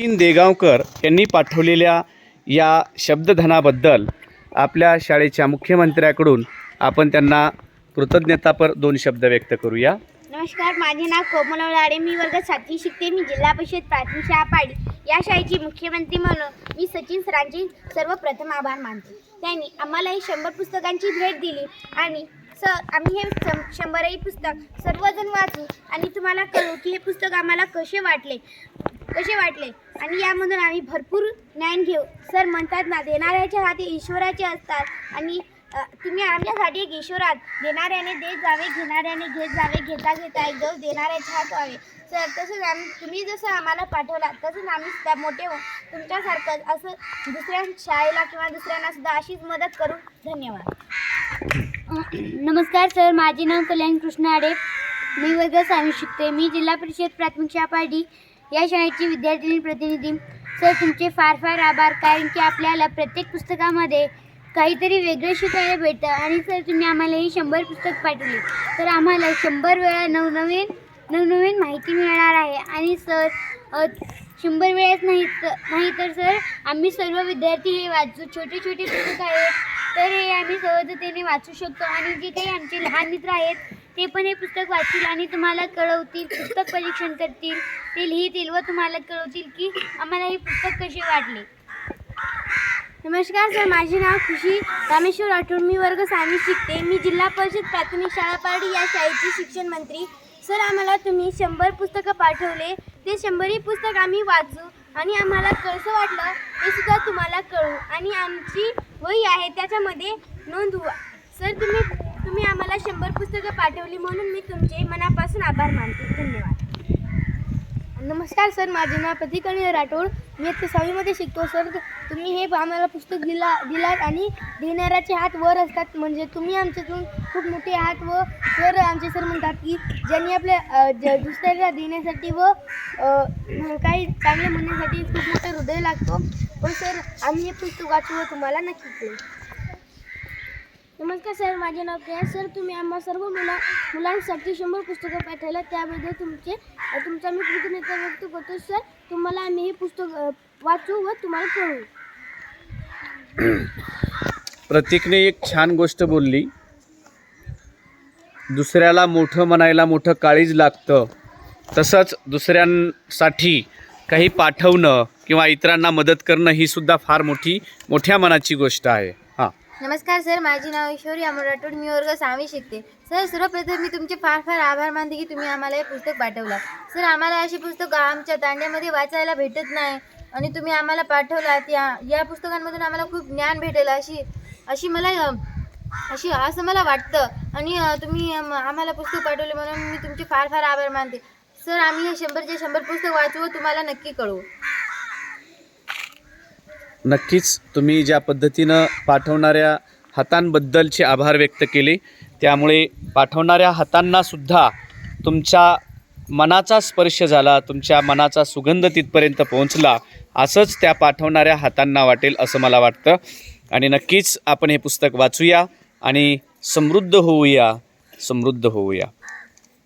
नितीन देगावकर यांनी पाठवलेल्या या शब्दधनाबद्दल आपल्या शाळेच्या मुख्यमंत्र्याकडून आपण त्यांना कृतज्ञतापर दोन शब्द व्यक्त करूया. नमस्कार माझे नाव कोमल लाडे मी वर्ग सातवी शिकते मी जिल्हा परिषद प्राथमिक शाळा पाडी या शाळेची मुख्यमंत्री म्हणून मी सचिन सरांचे सर्वप्रथम आभार मानते. त्यांनी आम्हाला ही शंभर पुस्तकांची भेट दिली आणि सर आम्ही हे शं- शंभरही पुस्तक सर्वजण वाचू आणि तुम्हाला कळू की हे पुस्तक आम्हाला कसे वाटले. कसे वाटले? आणि यामधून आम्ही भरपूर ज्ञान घेऊ. सर म्हणतात ना देणाऱ्याच्या हाती ईश्वराचे असतात. आणि तुम्ही आमच्यासाठी एक ईश्वरात देणाऱ्याने देत जावे घेणाऱ्याने घेत जावे घेता घेता एक दिवस देणाऱ्याच्या हात व्हावे. सर तसंच आम्ही तुम्ही जसं आम्हाला पाठवला तसंच आम्ही त्या मोठे होऊन तुमच्यासारखं असं दुसऱ्या शाळेला किंवा दुसऱ्यांना सुद्धा अशीच मदत करू. धन्यवाद. नमस्कार सर. माझे नाव कल्याण कृष्ण आडे मी वर्ग सहावी शिकते. मी जिल्हा परिषद प्राथमिक शाळा पारडी या शाळेची विद्यार्थिनी प्रतिनिधी सर तुमचे फार फार आभार. कारण की आपल्याला प्रत्येक पुस्तकामध्ये काहीतरी वेगळं शिकायला भेटतं. आणि सर तुम्ही आम्हाला ही शंभर पुस्तक पाठवली. तर आम्हाला शंभर वेळा नवनवीन नवनवीन माहिती मिळणार आहे. आणि सर शंभर वेळेस नाही तर नाही तर सर आम्ही सर्व विद्यार्थी हे वाचू छोटे छोटे पुस्तक आहेत. तर हे आम्ही सहजतेने वाचू शकतो. आणि जे काही आमचे लहान मित्र आहेत ते पण हे पुस्तक वाचतील आणि तुम्हाला कळवतील पुस्तक परीक्षण करतील ते लिहितील व तुम्हाला कळवतील की आम्हाला हे पुस्तक कसे वाटले. नमस्कार सर माझे नाव खुशी रामेश्वर राठोड. मी वर्ग सामी शिकते. मी जिल्हा परिषद प्राथमिक शाळा पारडी या शाळेची शिक्षण मंत्री. सर आम्हाला तुम्ही शंभर पुस्तकं पाठवले. ते शंभरही पुस्तक आम्ही वाचू आणि आम्हाला कसं वाटलं ते सुद्धा तुम्हाला कळू आणि आमची वही आहे त्याच्यामध्ये नोंदवू. सर तुम्ही तुम्ही आम्हाला शंभर पुस्तकं पाठवली म्हणून मी तुमचे मनापासून आभार मानते. धन्यवाद. नमस्कार सर माझे नाव प्रतीक अनिल राठोड. मी आता सहावीमध्ये शिकतो. सर तुम्ही हे आम्हाला पुस्तक दिला दिलात आणि देणाऱ्याचे हात वर असतात. म्हणजे तुम्ही आमच्यातून खूप मोठे आहात व सर आमचे सर म्हणतात की ज्यांनी आपल्या ज दुसऱ्याला देण्यासाठी व काही चांगले म्हणण्यासाठी खूप मोठं हृदय लागतो. पण सर आम्ही हे पुस्तक वाचू व तुम्हाला नक्की कळू नमस्कार सर माझे नाव प्रिया. सर तुम्ही आम्हा सर्व मुला मुलांसाठी शंभर पुस्तकं पाठवलं त्याबद्दल तुमचे तुमचा मी कृतज्ञता व्यक्त करतो. सर तुम्हाला आम्ही हे पुस्तक वाचू व तुम्हाला कळवू. प्रतीकने एक छान गोष्ट बोलली. दुसऱ्याला मोठं म्हणायला मोठं काळीज लागतं. तसंच दुसऱ्यांसाठी काही पाठवणं किंवा इतरांना मदत करणं ही सुद्धा फार मोठी मोठ्या मनाची गोष्ट आहे. नमस्कार सर माझे नाव ईश्वरी अमर राठोड मी वर्ग सहावी शिकते. सर सर्वप्रथम मी तुमचे फार फार आभार मानते की तुम्ही आम्हाला हे पुस्तक पाठवलं. सर आम्हाला अशी पुस्तकं आमच्या तांड्यामध्ये वाचायला भेटत नाही आणि तुम्ही आम्हाला पाठवलात. या या पुस्तकांमधून आम्हाला खूप ज्ञान भेटेल अशी अशी मला अशी असं मला वाटतं. आणि तुम्ही आम्हाला पुस्तक पाठवले म्हणून मी तुमचे फार फार आभार मानते. सर आम्ही हे शंभरचे शंभर पुस्तक वाचू व तुम्हाला नक्की कळवू. नक्कीच तुम्ही ज्या पद्धतीनं पाठवणाऱ्या हातांबद्दलचे आभार व्यक्त केले त्यामुळे पाठवणाऱ्या हातांनासुद्धा तुमच्या मनाचा स्पर्श झाला तुमच्या मनाचा सुगंध तिथपर्यंत पोहोचला असंच त्या पाठवणाऱ्या हातांना वाटेल असं मला वाटतं. आणि नक्कीच आपण हे पुस्तक वाचूया आणि समृद्ध होऊया समृद्ध होऊया.